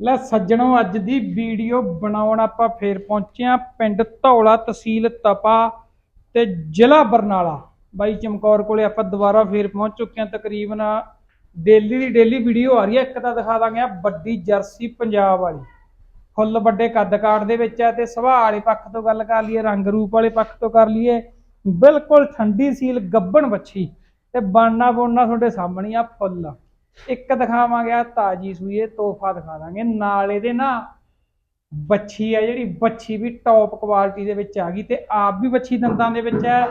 ਲੈ ਸੱਜਣੋ, ਅੱਜ ਦੀ ਵੀਡੀਓ ਬਣਾਉਣ ਆਪਾਂ ਫੇਰ ਪਹੁੰਚੇ ਆ ਪਿੰਡ ਧੌਲਾ ਤਹਿਸੀਲ ਤਪਾ ਤੇ ਜ਼ਿਲ੍ਹਾ ਬਰਨਾਲਾ। ਬਾਈ ਚਮਕੌਰ ਕੋਲੇ ਆਪਾਂ ਦੁਬਾਰਾ ਫੇਰ ਪਹੁੰਚ ਚੁੱਕੇ ਹਾਂ। ਤਕਰੀਬਨ ਡੇਲੀ ਦੀ ਡੇਲੀ ਵੀਡੀਓ ਆ ਰਹੀ ਹੈ। ਇੱਕ ਤਾਂ ਦਿਖਾ ਦਾਂਗੇ ਆ ਵੱਡੀ ਜਰਸੀ ਪੰਜਾਬ ਵਾਲੀ। ਫੁੱਲ ਵੱਡੇ ਕੱਦ ਕਾਟ ਦੇ ਵਿੱਚ ਹੈ ਤੇ ਸੁਭਾਅ ਵਾਲੇ ਪੱਖ ਤੋਂ ਗੱਲ ਕਰ ਲਈਏ, ਰੰਗ ਰੂਪ ਵਾਲੇ ਪੱਖ ਤੋਂ ਕਰ ਲਈਏ, ਬਿਲਕੁਲ ਠੰਡੀ ਸੀਲ ਗੱਬਣ ਵੱਛੀ ਤੇ ਬਾਨਾ ਬੋਨਾ ਤੁਹਾਡੇ ਸਾਹਮਣੇ ਆ ਫੁੱਲ। ਇੱਕ ਦਿਖਾਵਾਂਗੇ ਆ ਤਾਜੀ ਸੂਈ ਇਹ ਤੋਹਫਾ ਦਿਖਾ ਦਾਂਗੇ। ਨਾਲ ਇਹਦੇ ਨਾ ਬੱਚੀ ਆ ਜਿਹੜੀ ਬੱਚੀ ਵੀ ਟੌਪ ਕੁਆਲਿਟੀ ਦੇ ਵਿੱਚ ਆ ਗਈ ਤੇ ਆਪ ਵੀ ਬੱਚੀ ਦੰਦਾਂ ਦੇ ਵਿੱਚ ਹੈ।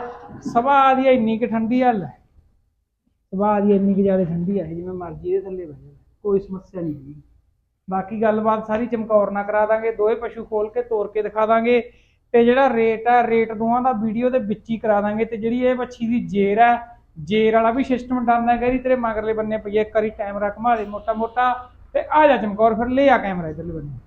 ਸੁਭਾਅ ਦੀ ਇੰਨੀ ਕਿ ਠੰਡੀ ਹੱਲ ਹੈ ਸੁਭਾਅ ਦੀ ਇੰਨੀ ਕਿ ਜ਼ਿਆਦਾ ਠੰਡੀ ਹੈ ਜਿਵੇਂ ਮਰਜ਼ੀ ਇਹਦੇ ਥੱਲੇ ਬਹਿ ਜਾਓ ਕੋਈ ਸਮੱਸਿਆ ਨਹੀਂ ਹੈਗੀ। ਬਾਕੀ ਗੱਲਬਾਤ ਸਾਰੀ ਚਮਕੌਰ ਨਾਲ ਕਰਾ ਦਾਂਗੇ ਦੋਵੇਂ ਪਸ਼ੂ ਖੋਲ ਕੇ ਤੋਰ ਕੇ ਦਿਖਾ ਦਾਂਗੇ ਤੇ ਜਿਹੜਾ ਰੇਟ ਆ ਰੇਟ ਦੋਵਾਂ ਦਾ ਵੀਡੀਓ ਦੇ ਵਿੱਚ ਹੀ ਕਰਾ ਦਾਂਗੇ ਤੇ ਜਿਹੜੀ ਇਹ ਬੱਛੀ ਦੀ ਜੇਰ ਹੈ ਜੇਰ ਵਾਲਾ ਵੀ ਸਿਸਟਮ ਡਨ ਹੈ ਗਰੀ ਤੇਰੇ ਮਗਰਲੇ ਬੰਨੇ ਪਈ ਹੈ ਇੱਕ ਵਾਰੀ ਕੈਮਰਾ ਘੁਮਾ ਦੇ ਮੋਟਾ ਮੋਟਾ ਤੇ ਆ ਜਾ ਚਮਕੌਰ ਫਿਰ ਲੈ ਆ ਕੈਮਰਾ ਇਧਰਲੇ ਬੰਨੇ।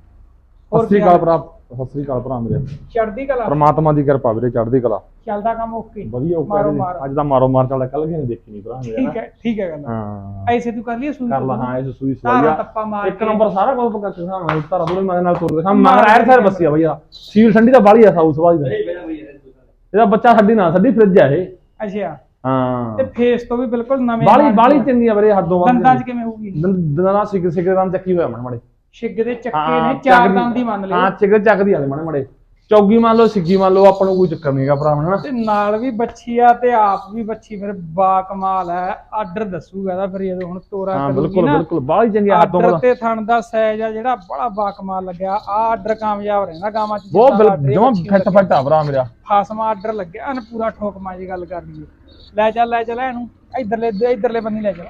ਸਤਿ ਸ੍ਰੀ ਅਕਾਲ ਭਰਾ ਸਤਿ ਸ੍ਰੀ ਅਕਾਲ ਭਰਾ ਮੇਰੇ। ਚੜਦੀ ਕਲਾ? ਪਰਮਾਤਮਾ ਦੀ ਕਿਰਪਾ ਵੀਰੇ ਚੜ੍ਹਦੀ ਕਲਾ। ਚੱਲਦਾ ਕੰਮ ਓਕੇ। ਵਧੀਆ ਉਹ ਮਾਰੋ ਮਾਰ। ਅੱਜ ਦਾ ਮਾਰੋ ਮਾਰ ਚੱਲਦਾ ਕੱਲ ਵੀ ਨਹੀਂ ਦੇਖੀ ਨਹੀਂ ਭਰਾ ਮੇਰੇ। ਠੀਕ ਹੈ ਠੀਕ ਹੈ ਗੱਲ। ਹਾਂ। ਐਸੇ ਤੂੰ ਕਰ ਲਈ ਸੂਈ ਕਰ ਲਾ ਹਾਂ ਇਸ ਸੂਈ ਤਾਰਾ ਸਵਾਈਆ ਟੱਪਾ ਮਾਰ ਇੱਕ ਕੇ। ਨੰਬਰ ਸਾਰਾ ਕੁਝ ਪਕਾ ਕੇ ਖਾਣਾ ਤਾਰਾ ਥੋੜੇ ਮਨ ਨਾਲ ਤੋੜ ਦੇ ਹਾਂ ਮਗਰ ਐਰ ਸਰ ਬੱਸੀ ਆ ਭਈਆ ਸੀਲ ਠੰਡੀ ਤਾਂ ਬਾਲੀ ਆ ਸਾਊ ਸਵਾਈ ਦਾ। ਇਹਦਾ ਬੱਚਾ ਛੱਡੀ ਨਾ ਛੱਡੀ ਫ੍ਰਿਜ ਆ ਇਹ। ਅੱਛਾ। ਹਾਂ। ਤੇ ਫੇਸ ਤੋਂ ਵੀ ਬਿਲਕੁਲ ਨਵੇਂ ਬਾਲੀ ਬਾਲੀ। ਚੰਗੀ ਆ ਵੀਰੇ ਹੱਦੋਂ ਵੱਧ ਦੰਦਾਂ 'ਚ ਕਿਵੇਂ ਹੋਊਗੀ? ਦੰਦਾਂ ਸਿੱਕ ਸਿੱਕ ਦੰਦ ਚੱਕੀ ਹੋਇਆ ਮਣ ਮੜੇ। ਛਿੱਗ ਦੇ ਚੱਕੇ ਨੇ ਚਾਰ ਦੰਦ ਹੀ ਮੰਨ ਹਾਂ ਲਿਓ ਚਿੱਕ ਚੱਕਦੀ ਆ ਮਣੇ ਮੜੇ ਚੌਗੀ ਮੰਨ ਲਓ ਸਿੱਗੀ ਮੰਨ ਲਓ ਆਪਾਂ ਨੂੰ ਕੋਈ ਚੱਕਰ ਨਹੀਂਗਾ ਭਰਾ ਹਨਾ। ਤੇ ਨਾਲ ਵੀ ਬੱਚੀ ਆ ਤੇ ਆਪ ਵੀ ਬੱਚੀ ਫਿਰ ਬਾ ਕਮਾਲ ਹੈ। ਆਰਡਰ ਦੱਸੂਗਾ ਇਹਦਾ ਫਿਰ ਜਦੋਂ ਹੁਣ ਤੋਰਾ ਹਾਂ ਕਰੂਗੀ ਬਿਲਕੁਲ ਨਾ। ਬਿਲਕੁਲ ਬਾਲੀ ਚੰਗੀ ਆ ਹੱਦੋਂ ਆਰਡਰ ਤੇ ਥਣ ਦਾ ਸਾਈਜ਼ ਆ ਜਿਹੜਾ ਬੜਾ ਬਾ ਕਮਾਲ ਲੱਗਿਆ। ਆ ਆਰਡਰ ਕਾਮਯਾਬ ਰਹਿੰਦਾ ਗਾਵਾਂ ਚ ਬਹੁਤ ਇਹ ਜਮਾ ਫਿੱਟ ਫੱਟ ਆ ਭਰਾ ਮੇਰਾ। ਫਾਸਮਾ ਆਰਡਰ ਲੱਗਿਆ ਅਨ ਪੂਰਾ ਠੋਕਮਾ ਜੀ ਗੱਲ ਕਰ ਲਈਏ ਲੈ ਚੱਲ ਲੈ ਚੱਲ ਇਹਨੂੰ। ਇਧਰਲੇ ਇਧਰਲੇ ਬੰਨੀ ਲੈ ਚੱਲ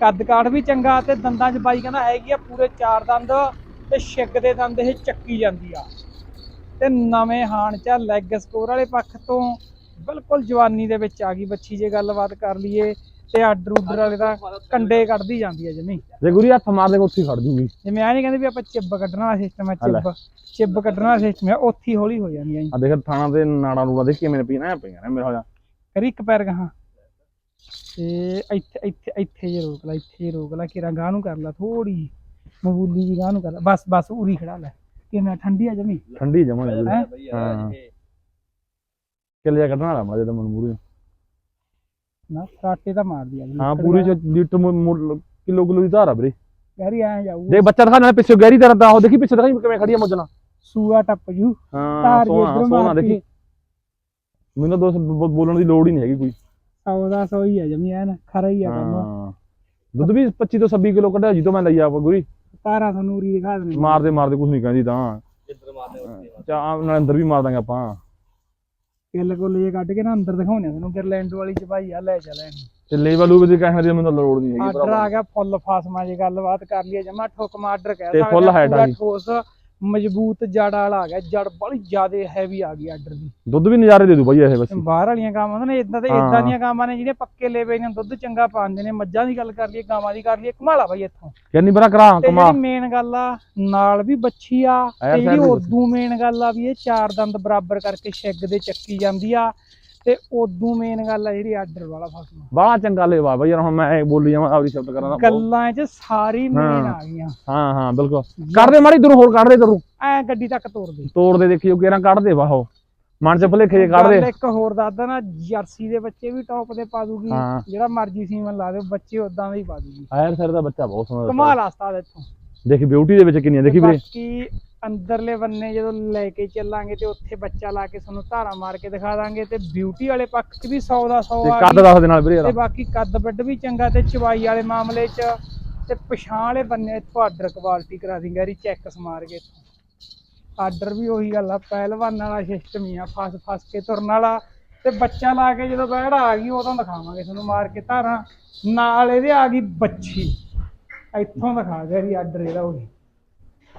ਕੱਦ ਕਾਠ ਵੀ ਚੰਗਾ ਤੇ ਦੰਦਾਂ 'ਚ ਬਾਈ ਕਹਿੰਦਾ ਹੈਗੀ ਆ ਪੂਰੇ ਚਾਰ ਦੰਦ ਤੇ ਛਿੱਕ ਦੇ ਦੰਦ ਇਹ ਚੱਕੀ ਜਾਂਦੀ ਆ। ਤੇ ਨਵੇਂ ਹਾਣ ਚ ਲੈਗ ਸਕੋਰ ਵਾਲੇ ਪੱਖ ਤੋਂ ਬਿਲਕੁਲ ਜਵਾਨੀ ਦੇ ਵਿੱਚ ਆ ਗਈ ਬੱਚੀ ਜੇ ਗੱਲਬਾਤ ਕਰ ਲਈਏ ਤੇ ਆਰਡਰ ਉਡਰ ਵਾਲੇ ਦਾ ਕੰਡੇ ਕੱਢਦੀ ਜਾਂਦੀ ਆ ਜਮੀ। ਜੇ ਗੁਰੀ ਹੱਥ ਮਾਰ ਦੇ ਉੱਥੇ ਖੜ ਜੂਗੀ। ਜਿਵੇਂ ਆ ਨਹੀਂ ਕਹਿੰਦੇ ਵੀ ਆਪਾਂ ਚਿੱਬ ਕੱਢਣਾ ਵਾਲਾ ਸਿਸਟਮ ਹੈ। ਚਿੱਬ ਚਿੱਬ ਕੱਢਣਾ ਵਾਲਾ ਸਿਸਟਮ ਹੈ ਉੱਥੇ ਹੌਲੀ ਹੋ ਜਾਂਦੀ ਆ ਜੀ। ਆ ਦੇਖ ਥਾਣਾ ਦੇ ਨਾੜਾ ਨੂੜਾ ਦੇਖ ਕਿਵੇਂ ਨੇ ਪੀਣਾ ਪਈਆਂ ਨੇ ਮੇਰਾ ਹੋਇਆ ਕਰੀ ਇੱਕ ਪੈਰ ਗਾਹਾਂ। ਤੇ ਇੱਥੇ ਇੱਥੇ ਇੱਥੇ ਜੇ ਰੋਕ ਲੈ ਇੱਥੇ ਜੇ ਰੋਕ ਲੈ ਕਿਰਾ ਗਾਹ ਨੂੰ ਕਰ ਲੈ ਥੋੜੀ ਮਬੂਲੀ ਜੀ ਗਾਹ ਨੂੰ ਕਰ ਲੈ। ਬਸ ਬਸ ਉਰੀ ਖੜਾ ਲੈ। ਕਿਵੇਂ ਠੰਡੀ ਆ ਜਮੀ? ਠੰਡੀ ਜਮਾ ਹੈ? ਕਿੱਲੇ ਜਾ ਕੱਢਣਾ ਵਾਲਾ ਮਾ ਜਦੋਂ ਮਨ ਮੂਰੀ ਨਾ ਕਾਟੇ ਤਾਂ ਮਾਰਦੀ ਆ ਹਾਂ ਪੂਰੀ ਚ ਲੀਟਰ ਕਿਲੋ ਕਿਲੋ ਦੀ ਧਾਰ ਵੀਰੇ। ਗੈਰੀ ਆ ਜਾਊ ਜੇ ਬੱਚਾ ਦਿਖਾ ਨਾਲ ਪਿੱਛੇ ਗਹਿਰੀ ਦਰਦਾ ਉਹ ਦੇਖੀ ਪਿੱਛੇ ਦਿਖਾਈ ਕਿਵੇਂ ਖੜੀ ਆ ਮੁੱਜਣਾ। ਸੂਆ ਟੱਪ ਜੂ। ਹਾਂ ਸੋਹਣਾ ਮਾਰਤੀ। ਦੇਖੀ। ਮੈਨੂੰ ਤਾਂ ਦੋਸਤ ਬੋਲਣ ਦੀ ਲੋੜ ਹੀ ਨਹੀਂ ਹੈਗੀ ਕੋਈ। ਸੌ ਦਾ ਸੌ ਹੀ ਆ ਜਮੀ ਐਨ ਖਰਾ ਹੀ ਆ ਕੰਮ। ਹਾਂ। ਦੁੱਧ ਵੀ 25 ਤੋਂ 26 ਕਿਲੋ ਕੱਢਿਆ ਜਦੋਂ ਮੈਂ ਲਈ ਆ ਗੁਰੀ ਤਾਰਾ ਤੁਹਾਨੂੰ ਉਰੀ ਦਿਖਾ ਦੇਣੀ। ਮਾਰਦੇ ਮਾਰਦੇ ਕੁਝ ਨਹੀਂ ਕਹਿੰਦੀ ਤਾਂ। ਚਾ ਨਾਲ ਅੰਦਰ ਵੀ ਮਾਰ ਦਾਂਗੇ ਆਪਾਂ। ਕਿੱਲ ਕੋਲ ਇਹ ਕੱਢ ਕੇ ਨਾ ਅੰਦਰ ਦਿਖਾਉਣੇ ਤੁਹਾਨੂੰ ਗਿਰਲੈਂਡ ਵਾਲੀ ਚ ਭਾਈ ਆ ਲੈ ਚੱਲ ਤੇ ਲੇਵਲ ਲੂਵਲ ਦੀ ਕਹਿਣ ਦੀ ਮੈਨੂੰ ਤਾਂ ਲੋੜ ਨਹੀਂ ਹੈਗੀ ਆਰਡਰ ਆ ਗਿਆ ਫੁੱਲ ਫਾਸਮਾ ਜੇ ਗੱਲਬਾਤ ਕਰ ਲਈਏ ਜਮਾ ਠੋਕਮਾ ਆਰਡਰ ਕਹਿ ਤੇ full height ਆ ਗਈ। ਠੋਸ ਮਜ਼ਬੂਤ ਜੜ ਵਾਲਾ ਆ ਗਿਆ ਜੜ ਬੜੀ ਜ਼ਿਆਦਾ ਹੈਵੀ ਆ ਗਈ ਆਰਡਰ ਦੀ। ਦੁੱਧ ਵੀ ਨਜ਼ਾਰੇ ਦੇ ਦੂ ਬਾਈ ਇਹ ਬੱਚੀ ਬਾਹਰ ਵਾਲੀਆਂ ਗਾਵਾਂ ਨੇ ਇਦਾਂ ਤੇ। ਇਦਾਂ ਦੀਆਂ ਗਾਵਾਂ ਨੇ ਜਿਹੜੇ ਪੱਕੇ ਲੇਵੇ ਨੇ ਦੁੱਧ ਚੰਗਾ ਪਾਉਂਦੇ ਨੇ ਮੱਝਾਂ ਦੀ ਗੱਲ ਕਰ ਲਈਏ ਗਾਵਾਂ ਦੀ ਕਰ ਲਈਏ ਕਮਾਲਾ ਬਾਈ ਇੱਥੋਂ। ਕਿੰਨੀ ਬਰਾ ਕਰਾ ਤੇ ਕਮਾ ਜਿਹੜੀ ਮੇਨ ਗੱਲ ਆ ਨਾਲ ਵੀ ਬੱਚੀ ਆ ਤੇ ਜਿਹੜੀ ਉਦੋਂ ਮੇਨ ਗੱਲ ਆ ਵੀ ਇਹ ਚਾਰ ਦੰਦ ਬਰਾਬਰ ਕਰਕੇ ਛਿੱਗ ਦੇ ਚੱਕੀ ਜਾਂਦੀ ਆ ਤੇ ਉਦੋਂ ਮੇਨ ਗੱਲ ਆ ਜਿਹੜੀ ਆਰਡਰ ਵਾਲਾ ਫਸਲ ਬੜਾ ਚੰਗਾ ਲੇਵਾ ਬਾਈ ਯਾਰ ਹੁਣ ਮੈਂ ਇਹ ਬੋਲੀ ਜਾਵਾਂ ਆਪਦੀ ਸ਼ਬਦ ਕਰਾਂ ਨਾ ਗੱਲਾਂ 'ਚ ਸਾਰੀ ਮੇਨ। ਆ ਗਈਆਂ। ਹਾਂ ਹਾਂ ਬਿਲਕੁਲ। ਕੱਢ ਦੇ ਮਾੜੀ ਦੂਰ ਹੋਰ ਕੱਢ ਦੇ ਤਰੂ ਐ ਗੱਡੀ ਤੱਕ ਤੋੜ ਦੇ। ਤੋੜ ਦੇ ਦੇਖੀ ਉਹ ਕਿਹੜਾ ਕੱਢ ਦੇ ਵਾਹੋ। ਮਨ ਚ ਭੁਲੇਖੇ ਜੇ ਕੱਢ ਦੇ। ਇੱਕ ਹੋਰ ਦੱਸਦਾ ਨਾ ਜਰਸੀ ਦੇ ਬੱਚੇ ਵੀ ਟੌਪ ਦੇ ਪਾ ਦੂਗੀ। ਜਿਹੜਾ ਮਰਜ਼ੀ ਸੀਮਨ ਲਾ ਦੇ ਬੱਚੇ ਉਦਾਂ ਦੇ ਹੀ ਪਾ ਦੂਗੀ। ਆਇਰ ਸਰ ਦਾ ਬੱਚਾ ਬਹੁਤ ਸੋਹਣਾ ਕਮਾਲ ਆਸਤਾ ਦੇ ਇੱਥੋਂ। ਦੇਖੀ ਬਿਊਟੀ ਦੇ ਵਿੱਚ ਕਿੰਨੀਆਂ ਦੇਖੀ ਵੀਰੇ। ਬਾਕੀ ਅੰਦਰਲੇ ਬੰਨੇ ਜਦੋਂ ਲੈ ਕੇ ਚੱਲਾਂਗੇ ਤੇ ਉੱਥੇ ਬੱਚਾ ਲਾ ਕੇ ਤੁਹਾਨੂੰ ਧਾਰਾ ਮਾਰ ਕੇ ਦਿਖਾ ਦਾਂਗੇ ਤੇ ਬਿਊਟੀ ਵਾਲੇ ਪੱਖ 'ਚ ਵੀ 100 ਦਾ 100 ਤੇ ਆ ਕੱਦ ਦੱਸ ਦੇ ਨਾਲ ਵੀਰੇ ਤੇ ਬਾਕੀ ਕੱਦ ਵੱਡ ਵੀ ਚੰਗਾ ਤੇ ਚਵਾਈ ਵਾਲੇ ਮਾਮਲੇ 'ਚ ਤੇ ਪਛਾਣ ਵਾਲੇ ਬੰਨੇ ਇੱਥੋਂ ਆਰਡਰ ਕੁਆਲਿਟੀ ਕਰਾ ਦਿੰਗਾ ਰੀ ਚੈੱਕ ਸਮਾਰ ਕੇ ਆਰਡਰ ਵੀ ਉਹੀ ਗੱਲ ਆ ਪਹਿਲਵਾਨ ਵਾਲਾ ਸਿਸਟਮ ਹੀ ਆ ਫਸ ਫਸ ਕੇ ਤੁਰਨ ਵਾਲਾ। ਤੇ ਬੱਚਾ ਲਾ ਕੇ ਜਦੋਂ ਬਹਿੜਾ ਆ ਗਈ ਉਦੋਂ ਦਿਖਾਵਾਂਗੇ ਤੁਹਾਨੂੰ ਮਾਰ ਕੇ ਧਾਰਾਂ। ਨਾਲ ਇਹਦੇ ਆ ਗਈ ਬੱਚੀ। ਇੱਥੋਂ ਦਿਖਾ ਗਿਆ ਜੀ ਆਰਡਰ ਇਹਦਾ ਉਹੀ।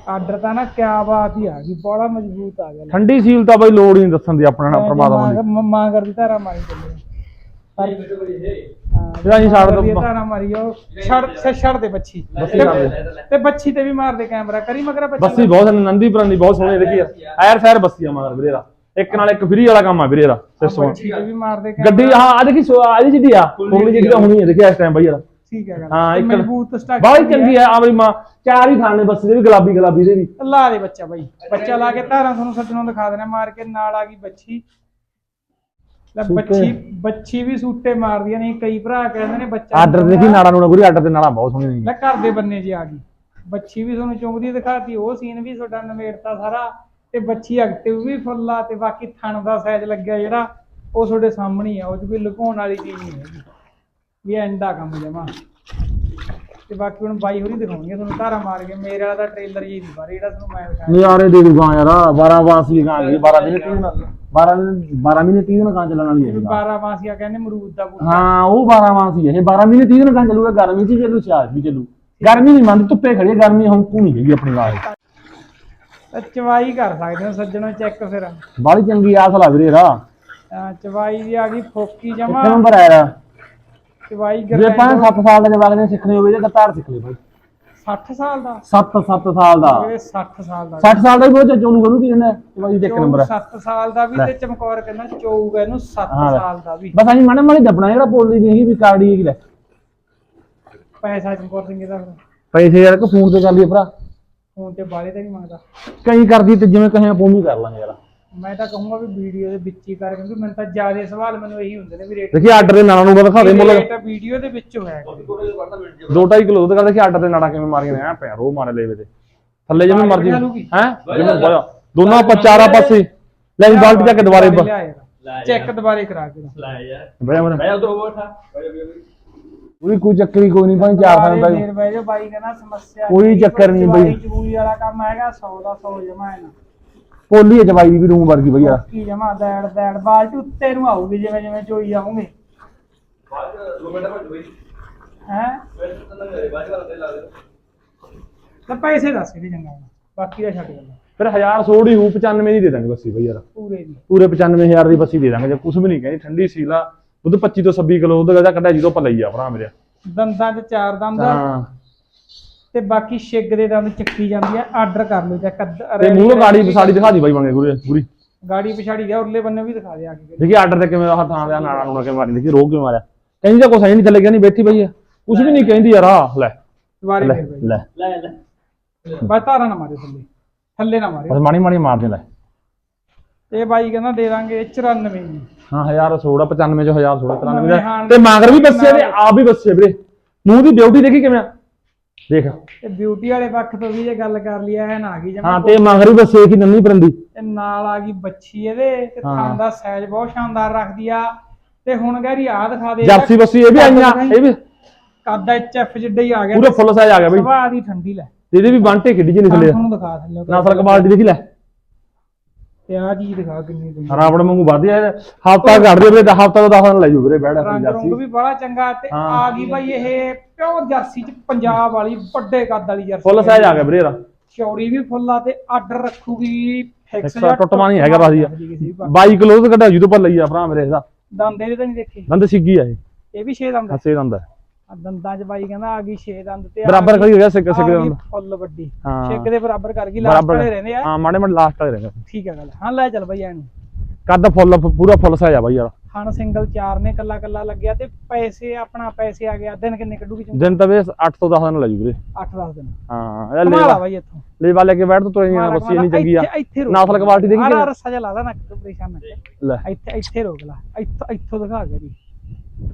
ਆਰਡਰ ਤਾਂ ਨਾ ਕਿਆ ਬਾਤ ਹੀ ਆ ਗਈ ਬੜਾ ਮਜ਼ਬੂਤ ਆ ਗਿਆ। ਠੰਡੀ ਸੀਲ ਤਾਂ ਬਾਈ ਲੋੜ ਹੀ ਨਹੀਂ ਦੱਸਣ ਦੀ ਆਪਣਾ ਨਾ ਪਰਮਾਤਮਾ ਦੀ। ਮੰਮਾ ਕਰਦੀ ਧਾਰਾ ਮਾਰੀ ਚੱਲੇ ਪਰ ਜਿਹੜਾ ਜੀ ਛੱਡ ਦੋ ਧਾਰਾ ਮਾਰੀ ਉਹ ਛੱਡ ਛੱਡ- ਦੇ ਬੱਚੀ। ਤੇ ਬੱਚੀ ਤੇ ਵੀ ਮਾਰ ਦੇ ਕੈਮਰਾ ਕਰੀ ਮਗਰ ਬੱਚੀ ਬੱਸੀ ਬਹੁਤ ਨੰਦੀ ਪਰਾਂਦੀ ਬਹੁਤ ਸੋਹਣੀ ਦੇਖੀ ਯਾਰ ਆਇਰ ਸੈਰ ਬੱਸੀ ਆ ਮਗਰ ਵੀਰੇ ਦਾ ਇੱਕ ਨਾਲ ਇੱਕ ਫ੍ਰੀ ਵਾਲਾ ਕੰਮ ਆ ਵੀਰੇ ਦਾ ਸਿਸਟਮ। ਗੱਡੀ ਹਾਂ ਆ ਦੇਖੀ ਆ ਜਿਹੜੀ ਆ ਕੋਲੀ ਜਿਹੜੀ ਹੋਣੀ ਹੈ ਦੇਖੀ ਇਸ ਟਾਈਮ ਬਾਈ ਯਾਰ ਠੀਕ ਹੈ ਗੱਲ ਹਾਂ, ਇੱਕ- ਮਜ਼ਬੂਤ ਸਟਾਕ ਬਾਲੀ ਚੰਗੀ ਆ ਆਪਣੀ ਮਾਂ। ਚਾਰ ਹੀ ਖਾਣੇ ਬੱਸੇ ਦੇ ਵੀ ਗੁਲਾਬੀ ਗੁਲਾਬੀ ਦੇ ਵੀ। ਲਾ ਦੇ ਬੱਚਾ ਬਾਈ। ਬੱਚਾ ਲਾ ਕੇ ਧਾਰਾਂ ਤੁਹਾਨੂੰ ਸੱਜਣੋਂ ਦਿਖਾ ਦੇਣਾ ਮਾਰ ਕੇ ਨਾਲ ਆ ਗਈ ਬੱਚੀ। ਲੈ। ਬੱਚੀ ਬੱਚੀ ਵੀ ਸੂਟੇ ਮਾਰਦੀਆਂ ਨੇ ਕਈ ਭਰਾ ਕਹਿੰਦੇ ਨੇ ਬੱਚਾ ਆਰਡਰ ਦੇਖੀ ਨਾੜਾ ਨੂੰ ਗੁਰੀ ਆਰਡਰ ਤੇ ਨਾੜਾ ਬਹੁਤ ਸੋਹਣੀ ਨੇ। ਲੈ ਘਰ ਦੇ ਬੰਨੇ ਜੀ ਆ ਗਈ। ਬੱਚੀ ਵੀ ਤੁਹਾਨੂੰ ਚੁੰਗਦੀ ਦਿਖਾਤੀ ਉਹ ਸੀਨ ਵੀ ਤੁਹਾਡਾ ਨਵੇੜਤਾ ਸਾਰਾ। ਤੇ ਬੱਚੀ ਐਕਟਿਵ ਵੀ ਫੁੱਲ ਤੇ ਬਾਕੀ ਥਣ ਦਾ ਸਾਈਜ਼ ਲੱਗਿਆ ਜਿਹੜਾ ਉਹ ਤੁਹਾਡੇ ਸਾਹਮਣੇ ਹੀ ਆ ਉਹ 'ਚ ਕੋਈ ਲੁਕਾਉਣ ਵਾਲੀ ਚੀਜ਼ ਨਹੀਂ ਹੈਗੀ। ਵੀ ਐਂਡਾ ਕੰਮ ਜਮਾ। ਤੇ ਬਾਕੀ ਹੁਣ ਬਾਈ ਹੋਰੀ ਦਿਖਾਉਣਗੇ ਤੁਹਾਨੂੰ ਧਾਰਾ ਮਾਰ ਕੇ। ਮੇਰੇ ਵਾਲਾ ਦਾ ਟ੍ਰੇਲਰ ਜੀ ਨਹੀਂ ਬਾਰੇ ਜਿਹੜਾ ਤੁਹਾਨੂੰ ਮੈਂ ਦਿਖਾਇਆ। ਨਜ਼ਾਰੇ ਦੇ ਦੂਗਾ ਯਾਰ 12 ਵਾਸੀ ਗਾਂ ਗਈ 12 ਦਿਨ 30 ਦਿਨ 12 ਦਿਨ 12 ਮਹੀਨੇ 30 ਦਿਨ ਗਾਂ ਚੱਲਣ ਵਾਲੀ ਹੈ ਇਹ ਇਹ ਗਾਂ। 12 ਮਾਸੀਆ ਕਹਿੰਦੇ ਮਰੂਦ ਦਾ ਬੂਟਾ। ਹਾਂ ਉਹ 12 ਵਾਸੀ ਹੈ ਇਹ। 12 ਮਹੀਨੇ 30 ਦਿਨ ਗਾਂ ਚੱਲੂਗਾ ਗਰਮੀ ਚ ਚੱਲੂ ਸਿਆਲ ਵੀ ਚੱਲੂ। ਗਰਮੀ ਨਹੀਂ ਮੰਨਦੀ ਧੁੱਪੇ ਖੜੀ ਗਰਮੀ ਹੁਣ ਕੋ ਨਹੀਂ ਹੈਗੀ ਆਪਣੀ ਵਾਹ ਤਾਂ ਚਵਾਈ ਕਰ ਸਕਦੇ ਹੋ ਸੱਜਣੋ ਚੈੱਕ ਫਿਰ। ਬਾਲੀ ਚੰਗੀ ਆਸ ਲਾ ਵੀਰੇ ਰਾ ਚਵਾਈ ਦੀ ਆ ਗਈ ਫੋਕੀ ਜਮਾ। ਕਿੱਥੇ ਨੰਬਰ ਆਇਆ? ਰਾ ਚਵਾਈ ਜੇ ਆਪਾਂ ਗਰਲੈਂਡ 7 ਸਾਲ ਦੇ ਜਵਾਕ ਨੇ ਸਿੱਖਣੇ ਹੋਵੇ ਤਾਂ ਗਤਾਰ ਸਿੱਖ ਲੈ ਬਾਈ। 60 ਸਾਲ ਦਾ? 7 7 ਸਾਲ ਦਾ। ਇਹ 60 ਸਾਲ ਦਾ 60 ਸਾਲ ਦਾ ਵੀ ਬਹੁਤ ਚੋਨੂੰ ਕਰੂ ਕੀ ਕਹਿੰਦਾ? ਬਾਈ ਦੇ ਇੱਕ ਨੰਬਰ ਹੈ 7 ਸਾਲ ਦਾ ਵੀ ਲੈ। ਤੇ ਚਮਕੌਰ ਕਹਿੰਦਾ ਚੋਊਗਾ ਇਹਨੂੰ 7 ਹਾਂ ਲੈ। ਸਾਲ ਦਾ ਵੀ। ਬਸ ਅਸੀਂ ਮਾੜੇ ਮਾੜੇ ਦੱਬਣਾ ਜਿਹੜਾ ਬੋਲਦੀ ਨਹੀਂ ਹੈਗੀ ਵੀ ਕਾਰਡੀ ਹੈਗੀ ਲੈ। ਪੈਸਾ ਚਮਕੌਰ ਸਿੰਘ ਦਾ ਪੈਸੇ ਯਾਰ ਕੋ ਫੋਨ ਤੇ ਕਰ ਲਈਏ ਭਰਾ। ਫੋਨ ਤੇ ਬਾਲੇ ਤਾਂ ਨਹੀਂ ਮੰਗਦਾ। ਕਈ ਕਰਦੀ ਤੇ ਜਿਵੇਂ ਕਹੇ ਆਪਾਂ ਵੀ ਕਰ ਲਾਂਗੇ ਯਾਰ। ਮੈਂ ਤਾਂ ਕਹੂੰਗਾ ਵੀ ਵੀਡੀਓ ਦੇ ਵਿੱਚ ਹੀ ਕਰ ਕਿਉਂਕਿ ਮੈਨੂੰ ਤਾਂ ਜ਼ਿਆਦਾ ਸਵਾਲ ਮੈਨੂੰ ਇਹੀ ਹੁੰਦੇ ਨੇ ਵੀ ਰੇਟ ਦੇਖੀ ਆਰਡਰ ਦੇ ਨਾਲਾਂ ਨੂੰ ਦਿਖਾ ਦੇ ਮੁੱਲ। ਰੇਟ ਵੀਡੀਓ ਦੇ ਵਿੱਚ ਹੋਇਆ ਕਰੇ। 2.5 ਕਿਲੋ ਦੁੱਧ ਕਰਦੇ ਕਿ ਆਰਡਰ ਦੇ ਨਾੜਾ ਕਿਵੇਂ ਮਾਰੀਆਂ ਨੇ ਐ ਪਿਆ ਰੋ ਮਾਰੇ ਲੈਵੇ ਤੇ ਥੱਲੇ ਜਿਵੇਂ ਮਰਜ਼ੀ। ਹੈ? ਜਿਵੇਂ ਪਾਇਆ ਦੋਨਾਂ ਆਪਾਂ ਚਾਰਾਂ ਪਾਸੇ। ਲੈ ਵੀ ਬਾਲਟੀ ਚੱਕ ਦੁਬਾਰੇ ਯਾਰ। ਚੈੱਕ ਦੁਬਾਰੇ ਕਰਾ ਕੇ। ਬੜਿਆ ਮਰ ਕੋਈ ਕੋਈ ਚੱਕਰ ਹੀ ਕੋਈ ਨਹੀਂ ਭਾਈ ਚਾਰ ਸਾਲ ਬਾਈ। ਕਹਿੰਦਾ ਸਮੱਸਿਆ ਕੋਈ ਚੱਕਰ ਨਹੀਂ ਬਈ। ਚਵੂਈ ਵਾਲਾ ਕੰਮ ਹੈਗਾ 100 ਦਾ 100 ਜਮਾ ਹੈ ਨਾ। ਪੋਲੀ ਹੈ ਜਵਾਈ ਦੀ ਵੀ ਰੂਮ ਵਰਗੀ ਯਾਰ ਕੀ ਜਮਾ ਦੈੜ ਦੈੜ ਬਾਲਟੀ ਉੱਤੇ ਨੂੰ ਆਊਗੀ ਜਿਵੇਂ ਜਿਵੇਂ ਚੋਈ ਆਉਂਗੇ ਹੈ? ਤਾਂ ਪੈਸੇ ਦੱਸ ਇਹਦੇ ਚੰਗਾ ਹੁਣ। ਬਾਕੀ ਦਾ ਛੱਡ ਗੱਲਾਂ ਫਿਰ 1000 ਸੋੜ ਹੀ ਹੂ 95 ਦੀ ਦੇ ਦਾਂਗੇ ਬੱਸੀ ਬਈ ਯਾਰ। ਪੂਰੇ ਦੀ। ਪੂਰੇ 95000 ਦੀ ਬੱਸੀ ਦੇ ਦਾਂਗੇ ਜੇ ਕੁਝ ਵੀ ਨਹੀਂ ਕਹਿੰਦੀ ਠੰਡੀ ਸੀਲਾ ਦੁੱਧ 25 ਤੋਂ 26 ਕਿਲੋ ਦੁੱਧ ਦਾ ਕੱਢਿਆ ਜਦੋਂ ਆਪਾਂ ਲਈ ਆ ਭਰਾ ਮੇਰੇ। ਦੰਦਾਂ 'ਚ ਚਾਰ ਦੰਦ। ਹਾਂ। ਤੇ ਬਾਕੀ ਛਿੱਗ ਦੇ ਦੰਦ ਚੱਕੀ ਜਾਂਦੀ ਆ ਆਰਡਰ ਕਰ ਲਓ ਕੱਦ ਤੇ ਮੂੰਹ ਗਾੜੀ ਪਸਾੜੀ ਦਿਖਾ ਦੀ ਬਾਈ ਬਣ ਗਈ ਪੂਰੀ। ਗਾੜੀ ਪਿਛਾੜੀ ਗਿਆ ਉਰਲੇ ਬੰਨੇ ਵੀ ਦਿਖਾ ਦੇ ਆ ਕੇ ਦੇਖੀ ਆਰਡਰ ਤੇ ਕਿਵੇਂ ਆਹ ਥਾਂ ਦੇ ਨਾੜਾ ਨੂੜਾ ਕਿਵੇਂ ਮਾਰੀ ਦੇਖੀ ਰੋਗ ਕਿਵੇਂ ਮਾਰਿਆ। ਕਹਿੰਦੀ ਤਾਂ ਕੁਛ ਹੈ ਨਹੀਂ ਥੱਲੇ ਕਹਿੰਦੀ ਬੈਠੀ ਪਈ ਆ। ਕੁਝ ਵੀ ਨਹੀਂ ਕਹਿੰਦੀ ਯਾਰ ਆ ਲੈ। ਦੁਬਾਰੇ ਲੈ ਫੇਰ ਬਈ। ਲੈ। ਬਸ ਧਾਰਾ ਨਾ ਮਾਰੇ ਥੱਲੇ ਥੱਲੇ ਨਾ ਮਾਰੇ ਬਸ ਮਾੜੀ ਮਾੜੀ ਮਾਰ ਦੇ ਲੈ। ਇਹ ਬਾਈ ਕਹਿੰਦਾ ਦੇ ਦਾਂਗੇ 94 ਜੀ ਹਾਂ 1000 ਸੋੜਾ 95 ਚ 1000 ਸੋੜਾ 93 ਨਵੇਂ ਦਾ ਹਾਣ ਤੇ ਮਾਗਰ ਵੀ ਬੱਸੇ ਤੇ ਆਪ ਵੀ ਬੱਸੇ ਵੀਰੇ। ਮੂੰਹ ਦੀ ਬਿਊਟੀ ਦੇਖੀ ਕਿਵੇਂ ਆ? ਦੇਖ। ਤੇ ਬਿਊਟੀ ਵਾਲੇ ਪੱਖ ਤੋਂ ਵੀ ਜੇ ਗੱਲ ਕਰ ਲਈ ਐ ਨਾ ਗਈ ਜਮਾ ਹਾਂ ਤੇ ਮਾਗਰ ਵੀ ਬੱਸੇ ਕੀ ਨੰਨੀ ਪਰੰਦੀ। ਤੇ ਨਾਲ ਆ ਗਈ ਬੱਚੀ ਇਹਦੇ ਤੇ ਹਾਂ। ਥਣ ਦਾ ਸਾਈਜ਼ ਬਹੁਤ ਸ਼ਾਨਦਾਰ ਰੱਖਦੀ ਆ। ਤੇ ਹੁਣ ਗੈਰੀ ਆ ਦਿਖਾ ਦੇ। ਜਰਸੀ ਬੱਸੀ ਇਹ ਵੀ ਆਈਆਂ ਇਹ ਵੀ। ਕੱਦ ਐਚਐਫ ਜਿੱਡਾ ਹੀ ਆ ਗਿਆ। ਪੂਰਾ ਫੁੱਲ ਸਾਈਜ਼ ਆ ਗਿਆ ਬਈ। ਸੁਭਾਅ ਦੀ ਠੰਡੀ ਲੈ। ਇਹਦੇ ਵੀ ਬਾਂਟੇ ਕਿੱਡੀ ਜਿਹੀ ਨਿਕਲੇ ਆ। ਤੁਹਾਨੂੰ ਦਿਖਾ ਥੱਲੇ ਨਸਲ ਕਬਾਲਟੀ ਦੇਖੀ ਲੈ। ਤੇ ਆ ਚੀਜ਼ ਦਿਖਾ ਕਿੰਨੀ ਦੀ ਰਾਵੜ ਵਾਂਗੂ ਵਧਿਆ ਹਫਤਾ ਕੱਢ ਦੇ ਵੀਰੇ ਹਫਤਾ ਤੋਂ 10 ਦਿਨ ਲੈ ਜੂ ਵੀਰੇ ਰੰਗ ਰੰਗ ਵੀ ਬੜਾ ਚੰਗਾ ਤੇ ਹਾਂ। ਆ ਗਈ ਬਾਈ ਇਹ ਪਿਓਰ ਜਰਸੀ ਚ ਪੰਜਾਬ ਵਾਲੀ ਵੱਡੇ ਕੱਦ ਵਾਲੀ ਜਰਸੀ। ਫੁੱਲ ਸਾਈਜ਼ ਆ ਗਿਆ ਵੀਰੇ ਇਹਦਾ। ਚੌੜੀ ਵੀ ਫੁੱਲ ਆ ਤੇ ਆਰਡਰ ਰੱਖੂਗੀ ਫਿਕਸ Fix ਆ, ਟੁੱਟਵਾਂ ਨੀ ਹੈਗਾ ਬਸ ਜੀ। 22 ਕਿਲੋ ਤੋਂ ਕੱਢਿਆ ਜਦੋਂ ਪਰ ਲਈ ਆ ਭਰਾ ਮੇਰੇ ਇਹਦਾ। ਦੰਦ ਇਹਦੇ ਤਾਂ ਨਹੀਂ ਦੇਖੇ। ਦੰਦ ਸਿੱਗੀ ਆ ਇਹ। ਇਹ ਵੀ 6 ਦੰਦ ਆ। ਹੱਸੇ ਦੰਦ ਆ। ਦੰਦਾਂ 'ਚ ਬਾਈ ਕਹਿੰਦਾ ਆ ਗਈ 6 ਦੰਦ ਤੇ ਆ ਬਰਾਬਰ ਖੜੀ ਹੋ ਗਿਆ ਸਿੱਕ ਸਿੱਕ ਗਈ ਦੰਦ। ਫੁੱਲ ਵੱਡੀ। ਹਾਂ। ਛਿੱਕ ਦੇ ਬਰਾਬਰ ਕਰ ਗਈ ਲਾਸਟ ਵਾਲੇ ਰਹਿੰਦੇ ਆ। ਹਾਂ ਮਾੜੇ ਮਾੜੇ ਲਾਸਟ ਤੱਕ ਰਹੇਗਾ ਠੀਕ ਆ ਗੱਲ। ਹਾਂ ਲੈ ਚੱਲ ਬਾਈ ਐਨੂੰ ਕੱਦ ਫੁੱਲ ਪੂਰਾ ਫੁੱਲ ਸਾਈਜ਼ ਆ ਬਾਈ ਯਾਰ। ਹਣ ਸਿੰਗਲ ਚਾਰ ਨੇ ਕੱਲਾ ਕੱਲਾ ਲੱਗਿਆ ਤੇ ਪੈਸੇ ਆਪਣਾ ਪੈਸੇ ਆ ਗਿਆ। ਦਿਨ ਕਿੰਨੇ ਕੱਢੂਗੀ ਚੰਗਾ ਦਿਨ ਤਾਂ ਵੇ 8 ਤੋਂ 10 ਦਿਨ ਲੈ ਜੂ ਵੀਰੇ। 8-10 ਦਿਨ। ਹਾਂ ਇਹ ਆ ਲੈ। ਬਾਈ ਇੱਥੋਂ। ਲੈ ਵਾਲੇ ਕੇ ਬੈਠ ਤੂੰ ਤੋਈ ਨਾ ਬੱਸੀ ਇੰਨੀ ਚੰਗੀ ਆ। ਨਾਸਲ ਕੁਆਲਿਟੀ ਦੇਖੀ ਕਿਵੇਂ? ਰੱਸਾ ਜਿਹਾ ਲਾ ਦਾ ਨਾ ਪਰੇਸ਼ਾਨ ਨਾ। ਲੈ। ਇੱਥੇ ਇੱਥੇ ਰੋਕ ਲਾ। ਇੱਥੋਂ ਇੱਥੋਂ ਦਿਖਾ ਕਰੀ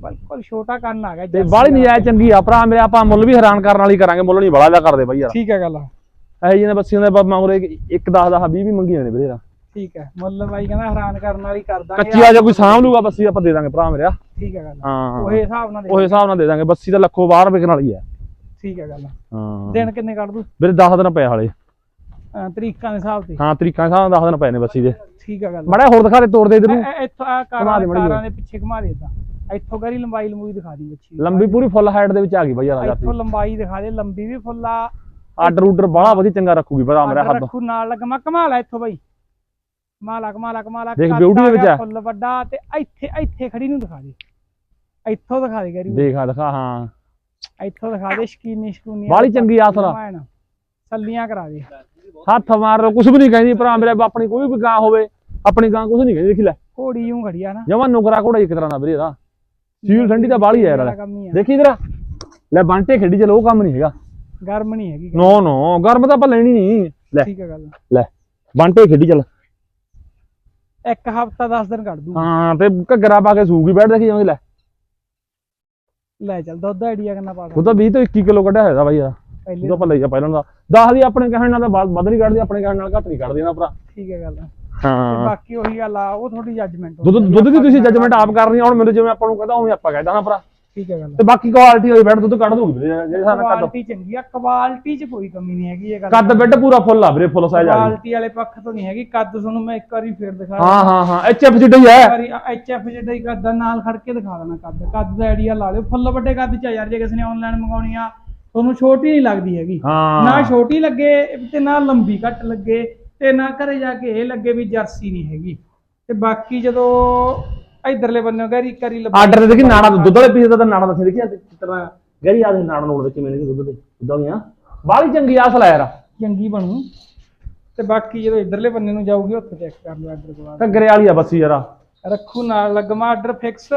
ਬਿਲਕੁਲ ਛੋਟਾ ਕੰਨ ਆ ਗਿਆ ਤੇ ਦਾ। ਨਹੀਂ ਆਇਆ ਚੰਗੀ ਆ। ਭਰਾ ਮੇਰੇ ਆਪਾਂ ਮੁੱਲ ਵੀ ਹੈਰਾਨ ਕਰਨ ਵਾਲੀ ਕਰਾਂਗੇ ਮੁੱਲ ਨਹੀਂ ਬੜਾ ਲਿਆ ਕਰਦੇ ਬਾਈ ਯਾਰ। ਠੀਕ ਹੈ ਗੱਲ ਇਹ ਜਿਹਨੇ ਬੱਸੀਆਂ ਦੇ ਬਾਬਾ ਮਗਰੇ 1 10 10 20 ਵੀ ਮੰਗੀਆਂ ਨੇ ਵੀਰੇ ਠੀਕ ਹੈ ਮੁੱਲ ਬਾਈ ਕਹਿੰਦਾ ਹੈਰਾਨ ਕਰਨ ਵਾਲੀ ਕਰ ਦਾਂਗੇ ਕੱਚੀ ਆ ਜਾ ਕੋਈ ਸਾਂਭ ਲੂਗਾ ਬੱਸੀ ਆਪਾਂ ਦੇ ਦਾਂਗੇ ਭਰਾ ਮੇਰਿਆ ਠੀਕ ਹੈ ਗੱਲ ਹਾਂ ਉਹੇ ਹਿਸਾਬ ਨਾਲ ਦੇ ਉਹ ਹਿਸਾਬ ਨਾਲ ਦੇ ਦਾਂਗੇ ਬੱਸੀ ਤਾਂ ਲੱਖੋਂ ਬਾਹਰ ਵਿਕਣ ਵਾਲੀ ਹੈ ਠੀਕ ਹੈ ਗੱਲ ਹਾਂ। ਦਿਨ ਕਿੰਨੇ ਕੱਢ ਦੂ? ਵੀਰੇ 10 ਦਿਨ ਪਏ ਹਾਲੇ। ਤਰੀਕਾਂ ਦੇ ਹਿਸਾਬ ਤੇ। ਹਾਂ ਤਰੀਕਾਂ ਹਿਸਾਬ ਨਾਲ 10 ਦਿਨ ਪਏ ਨੇ ਬੱਸੀ ਦੇ। ਠੀਕ ਹੈ ਗੱਲ ਮੜਾ ਹੋਰ ਦਿਖਾ ਦੇ ਤੋੜ ਦੇ ਇਧਰ ਨੂੰ। ਇੱਥੋਂ ਆ ਕਾਰਾਂ ਦੇ ਦੇ ਪਿੱਛੇ ਘੁਮਾ ਦੇ ਏਦਾਂ ਇੱਥੋਂ ਗਰੀ ਲੰਬਾਈ ਲੰਬੂਈ ਦਿਖਾ ਦੀ ਬੱਚੀ। ਲੰਬੀ ਪੂਰੀ ਫੁੱਲ ਹਾਈਟ ਦੇ ਵਿੱਚ ਆ ਗਈ ਬਾਈ ਯਾਰ ਇੱਥੋਂ ਲੰਬਾਈ ਦਿਖਾ ਦੇ ਲੰਬੀ ਵੀ ਫੁੱਲ ਆ। ਆਰਡਰ ਉਡਰ ਬੜਾ ਵਧੀਆ ਚੰਗਾ ਰੱਖੂਗੀ ਭਰਾ ਮੇਰਾ ਹੱਦ। ਰੱਖੂ ਨਾਲ ਲਗਮਾ ਕਮਾਲ ਆ ਇੱਥੋਂ ਬਾਈ। ਕਮਾਲਾ ਕਮਾਲਾ ਕਮਾਲਾ ਦੇਖ ਕੱਦ beauty ਦੇ ਆ ਵਿੱਚ ਆ। ਫੁੱਲ ਵੱਡਾ ਤੇ ਇੱਥੇ ਇੱਥੇ ਖੜੀ ਨੂੰ ਦਿਖਾ ਦੇ। ਇੱਥੋਂ ਦਿਖਾ ਦੇ ਗਰੀ ਦੇਖ ਆ ਦਿਖਾ ਹਾਂ। ਇੱਥੋਂ ਦਿਖਾ ਦੇ ਸ਼ਕੀਨੀ ਸ਼ਕੂਨੀ ਬਾਹਲੀ ਚੰਗੀ ਆਸਰਾ। ਸੱਲੀਆਂ ਕਰਾ ਦੇ। ਹੱਥ ਮਾਰ ਲੋ ਕੁਝ ਵੀ ਨਹੀਂ ਕਹਿੰਦੀ ਭਰਾ ਮੇਰੇ ਆਪਣੀ ਕੋਈ ਵੀ ਗਾਂ ਹੋਵੇ ਆਪਣੀ ਗਾਂ ਕੁਝ ਨਹੀਂ ਕਹਿੰਦੀ ਦੇਖੀ ਲੈ। ਘੋੜੀ ਯੂੰ ਖੜੀ ਆ ਨਾ। ਜਮਾ ਨੁਕਰਾ ਘੋੜਾ ਇੱਕ ਤਰ੍ਹਾਂ ਦਾ ਵੀਰੇ ਦਾ ਸੀਲ ਠੰਡੀ ਤਾਂ ਬਾਹਲੀ ਹੈ ਯਾਰ ਵਾਲਾ ਇਹਦਾ। ਕੰਮ ਹੀ ਆ। ਦੇਖੀ ਜਰਾ। ਲੈ ਬੰਟੇ ਖੇਡੀ ਚਲੋ ਉਹ ਕੰਮ ਨਹੀਂ ਹੈਗਾ। ਗਰਮ ਨਹੀਂ ਹੈਗੀ ਨੋ ਨੋ ਗਰਮ ਤਾਂ ਆਪਾਂ ਲੈਣੀ ਨਹੀਂ। ਲੈ ਠੀਕ ਹੈ ਗੱਲ। ਲੈ ਬੰਟੇ ਖੇਡੀ ਚੱਲ। ਇੱਕ ਹਫਤਾ 10 ਦਿਨ ਕੱਢ ਦੂ। ਹਾਂ ਤੇ ਘੱਗਰਾ ਪਾ ਕੇ ਹੀ ਬੈਠ ਦੇਖੀ ਜਾਵਾਂਗੇ ਲੈ। ਲੈ ਚੱਲ ਦੁੱਧ ਆਈਡੀਆ ਕਰਨਾ ਪਾ ਉਹ ਤਾਂ 20 ਤੋਂ 21 ਕਿਲੋ ਕੱਢਿਆ ਹੋਇਆ ਬਾਈ ਯਾਰ ਪਹਿਲੇ ਆਪਾਂ ਲਈ ਜਾ ਪਹਿਲਾਂ ਦਾ। 10 ਦੀ ਆਪਣੇ ਕਹਿਣ ਨਾਲ ਤਾਂ ਵੱਧ ਵੱਧ ਨਹੀਂ ਕੱਢਦੀ ਆਪਣੇ ਕਹਿਣ ਨਾਲ ਘੱਟ ਨਹੀਂ ਕੱਢਦੀ ਨਾ ਭਰਾ। ਠੀਕ ਹੈ ਗੱਲ। ਤੇ ਹਾਂ। ਬਾਕੀ ਉਹੀ ਗੱਲ ਆ ਉਹ ਤੁਹਾਡੀ ਜੱਜਮੈਂਟ ਦੁੱਧ ਦੁੱਧ ਦੀ ਤੁਸੀਂ ਜੱਜਮੈਂਟ ਆਪ ਕਰਨੀ ਆ, ਹੁਣ ਮੈਨੂੰ ਜਿਵੇਂ ਆਪਾਂ ਨੂੰ ਕਹਿੰਦਾ ਉਵੇਂ ਆਪਾਂ ਕਹਿੰਦਾ ਨਾ ਭਰਾ। ਠੀਕ ਹੈ ਗੱਲ ਤੇ ਬਾਕੀ ਕੁਆਲਿਟੀ ਹੋਈ ਬੈਠ ਦੁੱਧ ਕੱਢ ਦੂਗੀ ਵੀਰੇ ਜਿਹੜੇ ਸਾਨੂੰ ਕੱਦ ਕੁਆਲਿਟੀ ਚੰਗੀ ਆ ਕੁਆਲਿਟੀ 'ਚ ਕੋਈ ਕਮੀ ਨਹੀਂ ਹੈਗੀ ਇਹ ਗੱਲ ਕੱਦ ਬੈੱਡ ਪੂਰਾ ਫੁੱਲ ਆ ਵੀਰੇ ਫੁੱਲ ਸਾਈਜ਼ ਆ ਗਈ ਕੁਆਲਿਟੀ ਵਾਲੇ ਪੱਖ ਤੋਂ ਨਹੀਂ ਹੈਗੀ ਕੱਦ ਤੁਹਾਨੂੰ ਮੈਂ ਇੱਕ ਵਾਰੀ ਫੇਰ ਦਿਖਾ ਹਾਂ ਹਾਂ ਹਾਂ ਐਚ ਐਫ ਜਿੱਡਾ ਹੀ ਹੈ ਵਾਰੀ ਐਚ ਐਫ ਜਿਹੜਾ ਹੀ ਕੱਦ ਆ, ਨਾਲ ਖੜ ਕੇ ਦਿਖਾ ਦੇਣਾ ਕੱਦ। ਕੱਦ ਦਾ ਆਈਡੀਆ ਲਾ ਲਿਓ ਫੁੱਲ ਵੱਡੇ ਕੱਦ 'ਚ ਆ ਯਾਰ ਜੇ ਕਿਸੇ ਨੇ ਆਨਲਾਈਨ ਮੰਗਾਉਣੀ ਆ ਤੁਹਾਨੂੰ ਛੋਟੀ ਨਹੀਂ ਲੱਗਦੀ ਹੈਗੀ। ਹਾਂ। ਨਾ ਛੋਟੀ ਲੱਗੇ ਤੇ ਨਾ ਲੰਬੀ ਘੱਟ ਲੱਗੇ। ਤੇ ਨਾ ਘਰੇ ਜਾ ਕੇ ਇਹ ਲੱਗੇ ਵੀ ਜਰਸੀ ਨਹੀਂ ਹੈਗੀ। ਤੇ ਬਾਕੀ ਜਦੋਂ ਇਧਰਲੇ ਬੰਨੇ ਗੈਰੀ ਕਰੀ ਲੱਭੀ। ਆਰਡਰ ਦੇ ਦੇਖੀ ਨਾੜਾ ਦੁੱਧ ਵਾਲੇ ਪੀਸ ਦਾ ਤਾਂ ਨਾੜਾ ਦੱਸੀ ਦੇਖੀ ਕਿਸ ਤਰ੍ਹਾਂ ਗਰੀ ਆ ਦੇ ਨਾੜਾ ਨੋੜ ਦੇ ਕਿਵੇਂ ਨੇ ਦੁੱਧ ਦੇ ਦੁੱਧਾਂ ਦੀਆਂ ਬਾਹਲੀ ਚੰਗੀ ਆ ਅਸਲ ਆ। ਯਾਰ ਚੰਗੀ ਬਣੂ। ਤੇ ਬਾਕੀ ਜਦੋਂ ਇਧਰਲੇ ਬੰਨੇ ਨੂੰ ਜਾਊਗੀ ਉੱਥੇ ਚੈੱਕ ਕਰ ਲਓ ਆਰਡਰ ਕੋਲ ਘੱਗਰੇ ਵਾਲੀ ਆ ਬੱਸੀ ਯਾਰ ਰੱਖੂ ਨਾਲ ਲੱਗਮਾ ਆਰਡਰ ਫਿਕਸ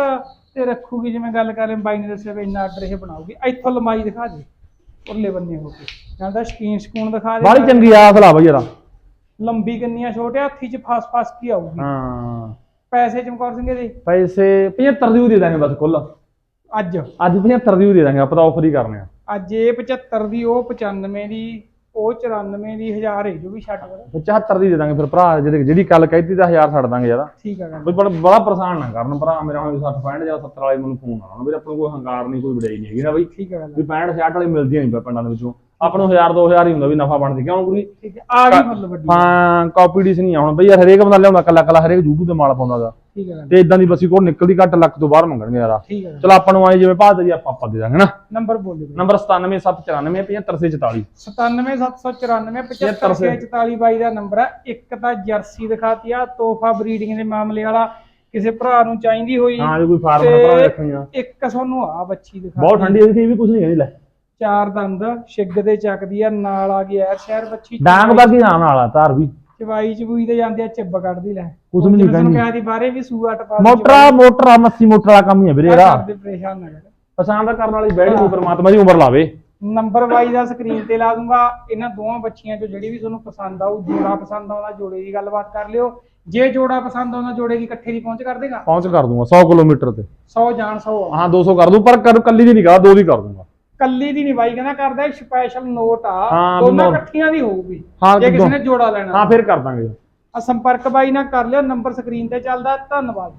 ਤੇ ਰੱਖੂਗੀ ਜਿਵੇਂ ਗੱਲ ਕਰ ਰਹੇ ਬਾਈ ਨੇ ਦੱਸਿਆ ਵੀ ਇੰਨਾ ਆਰਡਰ ਇਹ ਬਣਾਉਗੀ ਇੱਥੋਂ ਲੰਬਾਈ ਦਿਖਾ ਦੇ ਉਰਲੇ ਬੰਨੇ ਹੋ ਕੇ। ਕਹਿੰਦਾ ਸਕੀਨ ਸਕੂਨ ਦਿਖਾ ਦੇ। ਬਾਹਲੀ ਚੰਗੀ ਆ ਅਸਲ ਆ ਬਈ ਯਾਰ ਲੰਬੀ ਕਿੰਨੀਆਂ ਛੋਟੇ ਹੱਥੀ ਚ ਫਸ ਫਸ ਕੀ ਆਊਗੀ। ਹਾਂ। ਪੈਸੇ ਚਮਕੌਰ ਸਿੰਘ ਦੇ ਪੈਸੇ 75 ਦੀ ਦੇ ਦਾਂਗੇ ਬਸ ਕੁੱਲ। ਅੱਜ? ਅੱਜ 75 ਦੀ ਦੇ ਦਾਂਗੇ ਆਪਾਂ ਤਾਂ ਆਫਰ ਹੀ ਕਰਨੇ ਆ। ਅੱਜ ਇਹ 75 ਦੀ ਉਹ 95 ਦੀ ਉਹ 94 ਦੀ 1000 ਹੈ ਜੋ ਵੀ ਛੱਡ ਕਰ 75 ਦੀ ਦੇ ਦਾਂਗੇ ਫਿਰ ਭਰਾ ਜਿਹੜੀ ਜਿਹੜੀ ਕੱਲ ਕਹਿਤੀ ਤਾਂ 1000 ਛੱਡ ਦਾਂਗੇ ਯਾਰ। ਠੀਕ ਆ ਬਈ ਬੜਾ ਬੜਾ ਪਰੇਸ਼ਾਨ ਨਾ ਕਰਨ ਭਰਾ ਮੇਰਾ ਹੁਣ 60 65 ਜਾਂ 70 ਵਾਲੇ ਮੈਨੂੰ ਫੋਨ ਆਉਣਾ। ਵੀਰੇ ਆਪਾਂ ਨੂੰ ਕੋਈ ਹੰਕਾਰ ਨਹੀਂ ਕੋਈ ਵਡਾਈ ਨਹੀਂ ਹੈਗੀ ਨਾ ਬਈ। ਠੀਕ ਆ ਗੱਲ ਵੀ 65 60 ਵਾਲੀ ਮਿਲਦੀਆਂ ਨਹੀਂ ਪਿੰਡਾਂ ਦੇ ਵਿੱਚੋਂ। ਆਪਾਂ ਨੂੰ 1000 2000 ਹੀ ਹੁੰਦਾ ਵੀ ਨਫਾ ਬਣਦੀ ਕਿਉਂ ਪੂਰੀ ਠੀਕ ਹੈ ਆ ਗਈ ਫੁੱਲ ਵੱਡੀ ਹਾਂ ਕਾਪੀਡੀਸ਼ਨ ਨਹੀਂ ਆਉਣ ਬਈ ਯਾਰ ਹਰੇਕ ਬੰਦਾ ਲਿਆਉਂਦਾ ਕੱਲਾ ਕੱਲਾ ਹਰੇਕ YouTube ਤੇ ਮਾਲ ਠੀਕ ਆ ਗੱਲ। ਤੇ ਇਦਾਂ ਦੀ ਬੱਸੀ ਕੋਲ ਨਿਕਲਦੀ ਘੱਟ ਲੱਖ ਤੋਂ ਬਾਹਰ ਮੰਗਣਗੇ ਯਾਰ ਠੀਕ ਆ ਚਲ ਆਪਾਂ ਨੂੰ ਆਏ ਜਿਵੇਂ ਭਾਅ ਜੀ ਆਪਾਂ ਆਪਾਂ ਦੇ ਦਾਂਗੇ ਨਾ। ਨੰਬਰ ਬੋਲਿਓ ਬਈ। ਨੰਬਰ 9779575444 97794 ਬਾਈ ਦਾ ਨੰਬਰ ਹੈ। ਇੱਕ ਤਾਂ ਜਰਸੀ ਦਿਖਾਤੀ ਆ ਤੋਹਫਾ ਬਰੀਡਿੰਗ ਦੇ ਮਾਮਲੇ ਵਾਲਾ ਕਿਸੇ ਭਰਾ ਨੂੰ ਚਾਹੀਦੀ ਹੋਈ। ਹਾਂ ਜੇ ਕੋਈ ਫਾਰਮ ਤੇ ਭਰਾ ਰੱਖਣੀਆਂ ਇੱਕ ਤੁਹਾਨੂੰ ਆ ਬੱਚੀ ਦਿਖਾ ਬਹੁਤ ਠੰਡੀ ਇਹਦੀ ਇਹ ਵੀ ਕੁਝ ਨਹੀਂ ਕਹਿੰਦੀ ਲੈ। ਚਾਰ ਦੰਦ ਛਿੱਗ ਦੇ ਚੱਕਦੀ ਆ ਨਾਲ ਆ ਗਈ ਐਰ ਸ਼ਹਿਰ ਬੱਚੀ ਡਾਂਗ ਬਾਕੀ ਆਣ ਵਾਲਾ ਧਾਰ ਵੀ। ਚਵਾਈ ਚਬੂਈ ਤੇ ਜਾਂਦੇ ਆ ਚਿੱਬ ਕੱਢਦੀ ਲੈ। ਕੁਛ ਵੀ ਨਹੀਂ ਕਹਿੰਦੀ। ਕਿਹਾ ਦੀ ਬਾਰੇ ਵੀ ਸੂਆ ਟਪਾ ਮੋਟਰਾ ਮੋਟਰਾ ਮੱਸੀ ਮੋਟਰ ਵਾਲਾ ਕੰਮ ਹੀ ਹੈ ਵੀਰੇ ਇਹਦਾ। ਕਰਦੇ ਪਰੇਸ਼ਾਨ ਨਾ ਕਰ। ਪਸੰਦ ਕਰਨ ਵਾਲੀ ਬੈਠ ਨੂੰ ਪਰਮਾਤਮਾ ਦੀ ਉਮਰ ਲਾਵੇ। ਨੰਬਰ ਵਾਈ ਦਾ ਸਕਰੀਨ ਤੇ ਲਾ ਦੂੰਗਾ। ਇਹਨਾਂ ਦੋਵਾਂ ਬੱਚੀਆਂ ਚੋਂ ਜਿਹੜੀ ਵੀ ਤੁਹਾਨੂੰ ਪਸੰਦ ਆਊ ਜੋੜਾ ਪਸੰਦ ਆਉਂਦਾ ਜੋੜੇ ਦੀ ਗੱਲਬਾਤ ਕਰ ਲਿਓ। ਜੇ ਜੋੜਾ ਪਸੰਦ ਆਉਂਦਾ ਜੋੜੇ ਦੀ ਇਕੱਠੇ ਦੀ ਪਹੁੰਚ ਕਰ ਦੇਗਾ? ਪਹੁੰਚ ਕਰ ਦੂੰਗਾ 100 ਕਿਲੋਮੀਟਰ ਤੇ। 100 ਜਾਣ 100 ਆ ਹਾਂ 200 ਕਰ ਦੂੰ ਪਰ ਕੱਲੀ ਦੀ ਨਹੀਂ ਕਰਾ ਦੋ ਦੀ ਕਰ ਦੂੰਗਾ। ਕੱਲੀ ਦੀ ਨਹੀਂ ਬਾਈ ਕਹਿੰਦਾ ਕਰਦਾ ਸਪੈਸ਼ਲ ਨੋਟ ਆ। ਹਾਂ, ਦੋਨਾਂ। ਇਕੱਠੀਆਂ ਦੀ ਹੋਊਗੀ। ਹਾਂ, ਜੇ ਕਿਸੇ ਦੋ- ਨੇ ਜੋੜਾ ਲੈਣਾ। ਹਾਂ ਫਿਰ ਕਰ ਦਾਂਗੇ। ਆ ਸੰਪਰਕ ਬਾਈ ਨਾਲ ਕਰ ਲਿਓ ਨੰਬਰ ਸਕਰੀਨ ਤੇ ਚੱਲਦਾ। ਧੰਨਵਾਦ।